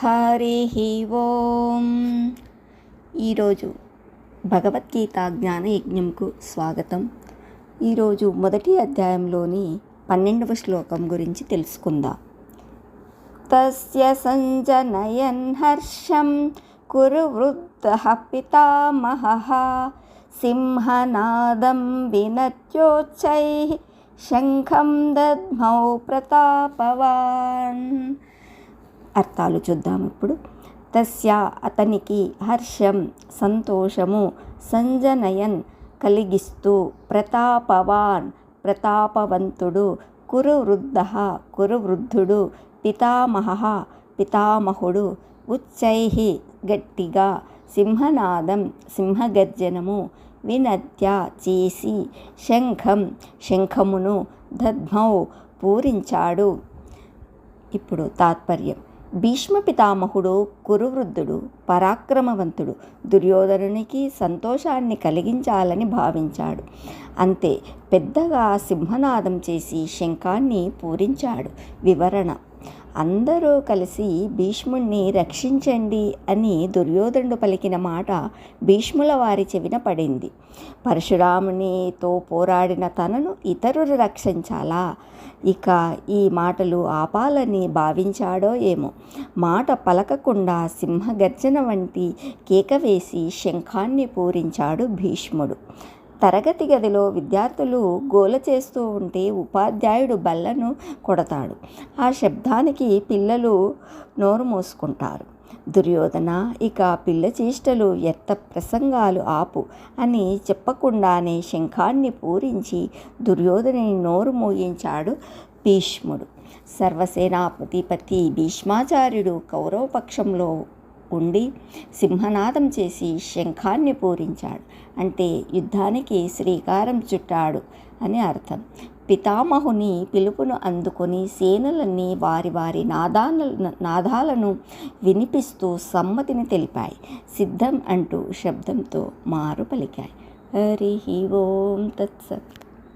హరి ఓం. ఈరోజు భగవద్గీత జ్ఞాన యజ్ఞంకు స్వాగతం. ఈరోజు మొదటి అధ్యాయంలోని పన్నెండవ శ్లోకం గురించి తెలుసుకుందాం. తస్య సంజనయన్ హర్షం కురు వృద్ధ పితామహ సింహనాదం వినత్యోచ్చై శంఖం దద్మౌ ప్రతాపవాన్. అర్థాలు చూద్దాం ఇప్పుడు. తస్య అతనికి హర్షం సంతోషము సంజనయన్ కలిగిస్తూ ప్రతాపవాన్ ప్రతాపవంతుడు కురు వృద్ధ కురు వృద్ధుడు పితామహ పితామహుడు ఉచ్చై గట్టిగా సింహనాదం సింహగర్జనము వినద్య చేసి శంఖం శంఖమును దద్మౌ పూరించాడు. ఇప్పుడు తాత్పర్యం. భీష్మ పితామహుడు కురువృద్ధుడు పరాక్రమవంతుడు దుర్యోధనునికి సంతోషాన్ని కలిగించాలని భావించాడు. అంతే పెద్దగా సింహనాదం చేసి శంఖాన్ని పూరించాడు. వివరణ అందరూ కలిసి భీష్ముణ్ణి రక్షించండి అని దుర్యోధనుడు పలికిన మాట భీష్ముల వారి చెవిన పడింది. పరశురామునితో పోరాడిన తనను ఇతరులు రక్షించాలా? ఇక ఈ మాటలు ఆపాలని భావించాడో ఏమో. మాట పలకకుండా సింహగర్జన వంటి కేక వేసి శంఖాన్ని పూరించాడు భీష్ముడు. తరగతి గదిలో విద్యార్థులు గోల చేస్తూ ఉంటే ఉపాధ్యాయుడు బల్లను కొడతాడు. ఆ శబ్దానికి పిల్లలు నోరు మూసుకుంటారు. దుర్యోధన ఇక పిల్ల చేష్టలు ఎత్త ప్రసంగాలు ఆపు అని చెప్పకుండానే శంఖాన్ని పూరించి దుర్యోధని నోరు మూయించాడు భీష్ముడు. సర్వసేనాపతిపతి భీష్మాచార్యుడు కౌరవపక్షంలో ఉండి సింహనాదం చేసి శంఖాన్ని పూరించాడు. అంటే యుద్ధానికి శ్రీకారం చుట్టాడు అని అర్థం. పితామహుని పిలుపును అందుకొని సేనలన్నీ వారి వారి నాదాల నాదాలను వినిపిస్తూ సమ్మతిని తెలిపాయి. సిద్ధం అంటూ శబ్దంతో మారు పలికాయి. హరి ఓం తత్సత్.